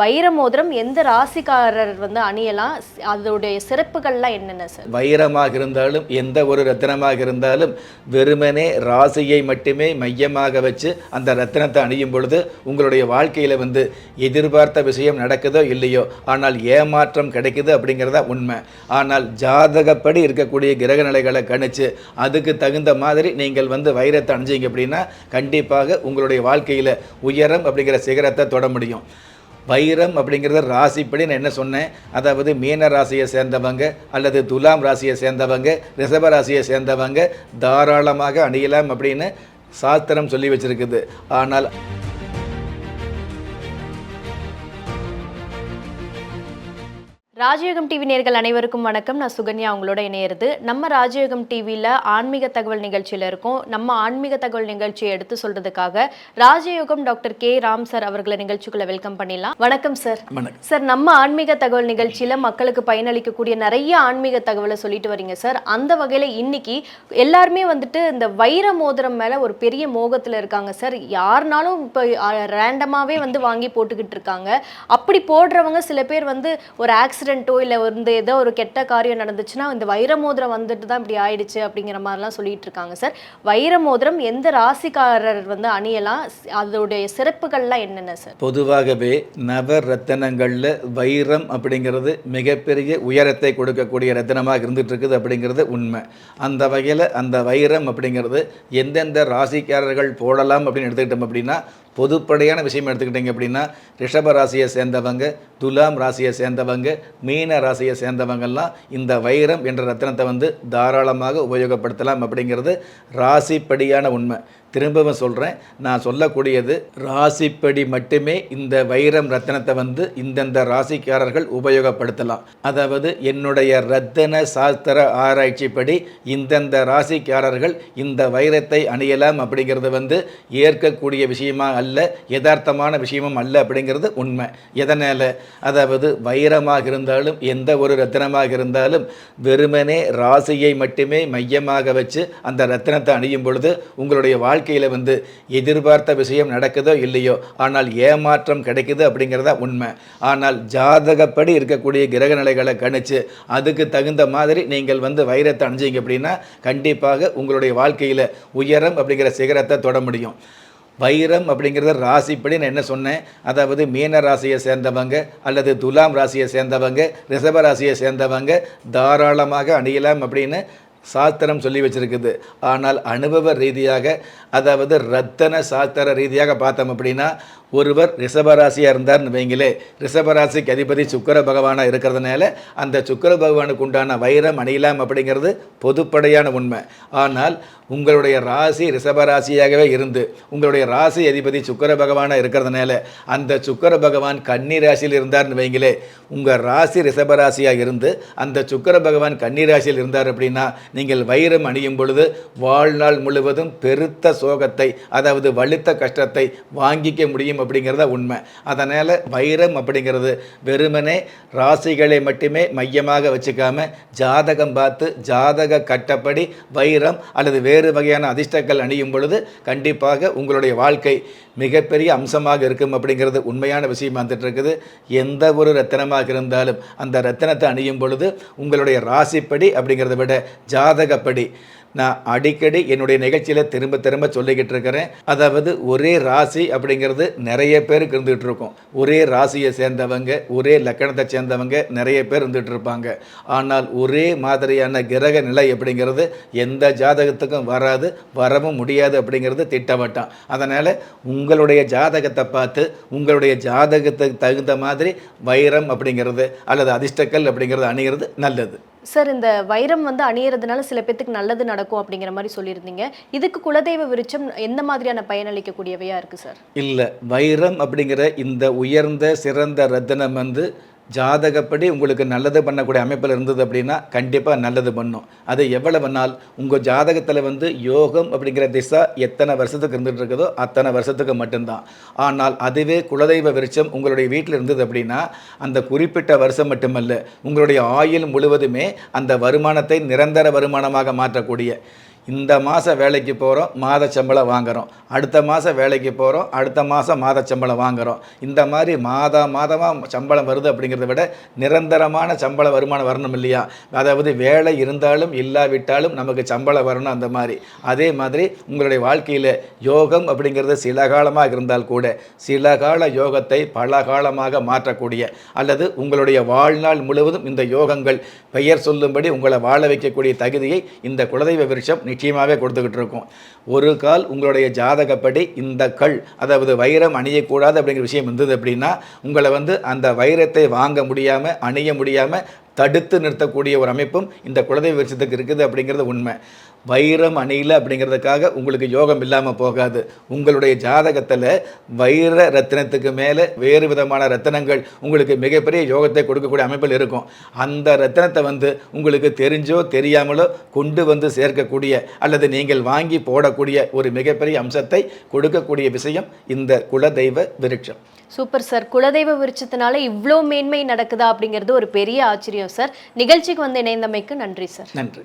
வைர மோதிரம் எந்த ராசிக்காரர் வந்து அணியலாம்? அதோடைய சிறப்புகள்லாம் என்னென்ன சார்? வைரமாக இருந்தாலும் எந்த ஒரு ரத்தினமாக இருந்தாலும் வெறுமனே ராசியை மட்டுமே மையமாக வச்சு அந்த ரத்தினத்தை அணியும் பொழுது உங்களுடைய வாழ்க்கையில் வந்து எதிர்பார்த்த விஷயம் நடக்குதோ இல்லையோ ஆனால் ஏமாற்றம் கிடைக்குது அப்படிங்கிறதா உண்மை. ஆனால் ஜாதகப்படி இருக்கக்கூடிய கிரக நிலைகளை கணிச்சு அதுக்கு தகுந்த மாதிரி நீங்கள் வந்து வைரத்தை அணிஞ்சிங்க அப்படின்னா கண்டிப்பாக உங்களுடைய வாழ்க்கையில் உயரம் அப்படிங்கிற சிகரத்தை தொட முடியும். வைரம் அப்படிங்கிறது ராசிப்படி நான் என்ன சொன்னேன்? அதாவது மீன ராசியை சேர்ந்தவங்க அல்லது துலாம் ராசியை சேர்ந்தவங்க ரிஷப ராசியை சேர்ந்தவங்க தாராளமாக அணியலாம் அப்படின்னு சாஸ்திரம் சொல்லி வச்சுருக்குது. ஆனால் ராஜயோகம் டிவி நேர்கள் அனைவருக்கும் வணக்கம். நான் சுகன்யா உங்களோட இணையிறது. நம்ம ராஜயோகம் டிவியில் ஆன்மீக தகவல் நிகழ்ச்சியில் இருக்கோம். நம்ம ஆன்மீக தகவல் நிகழ்ச்சியை எடுத்து சொல்றதுக்காக ராஜயோகம் டாக்டர் கே. ராம் சார் அவர்களை நிகழ்ச்சிக்குள்ள வெல்கம் பண்ணிடலாம். வணக்கம் சார். சார் நம்ம ஆன்மீக தகவல் நிகழ்ச்சியில மக்களுக்கு பயனளிக்கக்கூடிய நிறைய ஆன்மீக தகவலை சொல்லிட்டு வரீங்க சார். அந்த வகையில இன்னைக்கு எல்லாருமே வந்துட்டு இந்த வைர மோதிரம் மேல ஒரு பெரிய மோகத்துல இருக்காங்க சார். யாருனாலும் இப்போ ரேண்டமாவே வந்து வாங்கி போட்டுக்கிட்டு இருக்காங்க. அப்படி போடுறவங்க சில பேர் வந்து ஒரு ஆக்சிடென்ட்டோ இல்லை வந்து ஏதோ ஒரு கெட்ட காரியம் நடந்துச்சுன்னா இந்த வைர மோதிரம் வந்துட்டு தான் இப்படி ஆயிடுச்சு அப்படிங்கிற மாதிரிலாம் சொல்லிட்டு இருக்காங்க சார். வைர மோதிரம் எந்த ராசிக்காரர் வந்து அணியலாம்? அதோடைய சிறப்புகள்லாம் என்னென்ன சார்? பொதுவாகவே நவ ரத்தனங்களில் வைரம் அப்படிங்கிறது மிகப்பெரிய உயரத்தை கொடுக்கக்கூடிய ரத்தினமாக இருந்துட்டு இருக்குது அப்படிங்கிறது உண்மை. அந்த வகையில் அந்த வைரம் அப்படிங்கிறது எந்தெந்த ராசிக்காரர்கள் போடலாம் அப்படின்னு எடுத்துக்கிட்டோம் அப்படின்னா பொதுப்படையான விஷயம் எடுத்துக்கிட்டிங்க அப்படின்னா ரிஷப ராசியை சேர்ந்தவங்க துலாம் ராசியை சேர்ந்தவங்க மீன ராசியை சேர்ந்தவங்கெல்லாம் இந்த வைரம் என்ற ரத்தினத்தை வந்து தாராளமாக உபயோகப்படுத்தலாம் அப்படிங்கிறது ராசிப்படியான உண்மை. திரும்பவும் சொல்கிறேன் நான் சொல்லக்கூடியது ராசிப்படி மட்டுமே இந்த வைரம் ரத்தினத்தை வந்து இந்தந்த ராசிக்காரர்கள் உபயோகப்படுத்தலாம். அதாவது என்னுடைய ரத்தன சாஸ்திர ஆராய்ச்சிப்படி இந்தந்த ராசிக்காரர்கள் இந்த வைரத்தை அணியலாம் அப்படிங்கிறது வந்து ஏற்கக்கூடிய விஷயமா அல்ல யதார்த்தமான விஷயமும் அல்ல அப்படிங்கிறது உண்மை. எதனால்? அதாவது வைரமாக இருந்தாலும் எந்த ஒரு ரத்தினமாக இருந்தாலும் வெறுமனே ராசியை மட்டுமே மையமாக வச்சு அந்த ரத்தினத்தை அணியும் பொழுது உங்களுடைய வாழ்க்கை வாழ்க்கையில் வந்து எதிர்பார்த்த விஷயம் நடக்குதோ இல்லையோ ஆனால் ஏமாற்றம் கிடைக்குது அப்படிங்கிறதா உண்மை. ஆனால் ஜாதகப்படி இருக்கக்கூடிய கிரக நிலைகளை கணிச்சு அதுக்கு தகுந்த மாதிரி நீங்கள் வந்து வைரத்தை அணிஞ்சிங்க அப்படின்னா கண்டிப்பாக உங்களுடைய வாழ்க்கையில் உயரம் அப்படிங்கிற சிகரத்தை தொட முடியும். வைரம் அப்படிங்கிறது ராசிப்படி நான் என்ன சொன்னேன்? அதாவது மீன ராசியை சேர்ந்தவங்க அல்லது துலாம் ராசியை சேர்ந்தவங்க ரிஷப ராசியை சேர்ந்தவங்க தாராளமாக அணியலாம் அப்படின்னு சாஸ்திரம் சொல்லி வச்சுருக்குது. ஆனால் அனுபவ ரீதியாக அதாவது ரத்தன சாஸ்திர ரீதியாக பார்த்தோம் அப்படின்னா ஒருவர் ரிஷபராசியாக இருந்தார்னு வைங்களே ரிஷபராசிக்கு அதிபதி சுக்கர பகவானாக இருக்கிறதுனால அந்த சுக்கர பகவானுக்கு உண்டான வைரம் அணியலாம் அப்படிங்கிறது பொதுப்படையான உண்மை. ஆனால் உங்களுடைய ராசி ரிஷபராசியாகவே இருந்து உங்களுடைய ராசி அதிபதி சுக்கர பகவானாக இருக்கிறதுனால அந்த சுக்கர பகவான் கன்னி ராசியில் இருந்தார்னு வைங்களே உங்கள் ராசி ரிஷபராசியாக இருந்து அந்த சுக்கர பகவான் கன்னி ராசியில் இருந்தார் அப்படின்னா நீங்கள் வைரம் அணியும் பொழுது வாழ்நாள் முழுவதும் பெருத்த சோகத்தை அதாவது வலுத்த கஷ்டத்தை வாங்கிக்க முடியும் அப்படிங்கிறத உண்மை. அதனால் வைரம் அப்படிங்கிறது வெறுமனே ராசிகளை மட்டுமே மையமாக வச்சுக்காம ஜாதகம் பார்த்து ஜாதக கட்டப்படி வைரம் அல்லது வேறு வகையான அதிர்ஷ்டங்கள் அணியும் பொழுது கண்டிப்பாக உங்களுடைய வாழ்க்கை மிகப்பெரிய அம்சமாக இருக்கும் அப்படிங்கிறது உண்மையான விஷயம் வந்துட்டு இருக்குது எந்த ஒரு ரத்தினமாக இருந்தாலும் அந்த ரத்தினத்தை அணியும் பொழுது உங்களுடைய ராசிப்படி அப்படிங்கிறத விட ஜாதகப்படி நான் அடிக்கடி என்னுடைய நிகழ்ச்சியில் திரும்ப திரும்ப சொல்லிக்கிட்டு இருக்கிறேன். அதாவது ஒரே ராசி அப்படிங்கிறது நிறைய பேருக்கு இருந்துகிட்டு இருக்கும். ஒரே ராசியை சேர்ந்தவங்க ஒரே லக்கணத்தை சேர்ந்தவங்க நிறைய பேர் இருந்துகிட்டு இருப்பாங்க. ஆனால் ஒரே மாதிரியான கிரக நிலை அப்படிங்கிறது எந்த ஜாதகத்துக்கும் வராது வரவும் முடியாது அப்படிங்கிறது திட்டவட்டம். அதனால் உங்களுடைய ஜாதகத்தை பார்த்து உங்களுடைய ஜாதகத்துக்கு தகுந்த மாதிரி வைரம் அப்படிங்கிறது அல்லது அதிர்ஷ்டக்கல் அப்படிங்கிறது அணிகிறது நல்லது. சார் இந்த வைரம் வந்து அணியறதுனால சில பேத்துக்கு நல்லது நடக்கும் அப்படிங்கிற மாதிரி சொல்லியிருந்தீங்க. இதுக்கு குலதெய்வ விருட்சம் எந்த மாதிரியான பயனளிக்கக்கூடியவையா இருக்கு சார்? இல்லை வைரம் அப்படிங்கிற இந்த உயர்ந்த சிறந்த ரத்தினம் வந்து ஜாதகப்படி உங்களுக்கு நல்லது பண்ணக்கூடிய அமைப்பில் இருந்தது அப்படின்னா கண்டிப்பாக நல்லது பண்ணும். அது எவ்வளவு நாள் உங்கள் ஜாதகத்தில் வந்து யோகம் அப்படிங்கிற திசா எத்தனை வருஷத்துக்கு இருந்துகிட்டு இருக்குதோ அத்தனை வருஷத்துக்கு மட்டும்தான். ஆனால் அதுவே குலதெய்வ விருட்சம் உங்களுடைய வீட்டில் இருந்தது அப்படின்னா அந்த குறிப்பிட்ட வருஷம் மட்டுமல்ல உங்களுடைய ஆயுள் முழுவதுமே அந்த வருமானத்தை நிரந்தர வருமானமாக மாற்றக்கூடிய. இந்த மாதம் வேலைக்கு போகிறோம் மாத சம்பளம் வாங்குறோம். அடுத்த மாதம் வேலைக்கு போகிறோம் அடுத்த மாதம் மாத சம்பளம் வாங்குறோம். இந்த மாதிரி மாதா மாதமாக சம்பளம் வருது அப்படிங்கிறத விட நிரந்தரமான சம்பள வருமானம் வரணும் இல்லையா? அதாவது வேலை இருந்தாலும் இல்லாவிட்டாலும் நமக்கு சம்பளம் வரணும் அந்த மாதிரி. அதே மாதிரி உங்களுடைய வாழ்க்கையில் யோகம் அப்படிங்கிறது சில காலமாக இருந்தால் கூட சில கால யோகத்தை பல காலமாக மாற்றக்கூடிய அல்லது உங்களுடைய வாழ்நாள் முழுவதும் இந்த யோகங்கள் பெயர் சொல்லும்படி உங்களை வாழ வைக்கக்கூடிய தகுதியை இந்த குலதெய்வ விருட்சம் நிச்சயமாகவே கொடுத்துக்கிட்டு இருக்கும் ஒரு கால் உங்களுடைய ஜாதகப்படி இந்த கல் அதாவது வைரம் அணியக்கூடாது அப்படிங்கிற விஷயம் இருந்தது அப்படின்னா உங்களை வந்து அந்த வைரத்தை வாங்க முடியாமல் அணிய முடியாமல் தடுத்து நிறுத்தக்கூடிய ஒரு அமைப்பும் இந்த குலதெய்வ விருட்சத்துக்கு இருக்குது அப்படிங்கிறது உண்மை. வைரம் அணியல அப்படிங்கிறதுக்காக உங்களுக்கு யோகம் இல்லாமல் போகாது. உங்களுடைய ஜாதகத்தில் வைர ரத்தினத்துக்கு மேலே வேறு விதமான ரத்தினங்கள் உங்களுக்கு மிகப்பெரிய யோகத்தை கொடுக்கக்கூடிய அமைப்பில் இருக்கும். அந்த ரத்தினத்தை வந்து உங்களுக்கு தெரிஞ்சோ தெரியாமலோ கொண்டு வந்து சேர்க்கக்கூடிய அல்லது நீங்கள் வாங்கி போடக்கூடிய ஒரு மிகப்பெரிய அம்சத்தை கொடுக்கக்கூடிய விஷயம் இந்த குலதெய்வ விருட்சம். Super sir. குலதெய்வ விருட்சத்தினால இவ்வளோ மேன்மை நடக்குதா அப்படிங்கிறது ஒரு பெரிய ஆச்சரியம் சார். நிகழ்ச்சிக்கு வந்து இணைந்தமைக்கு நன்றி சார். நன்றி.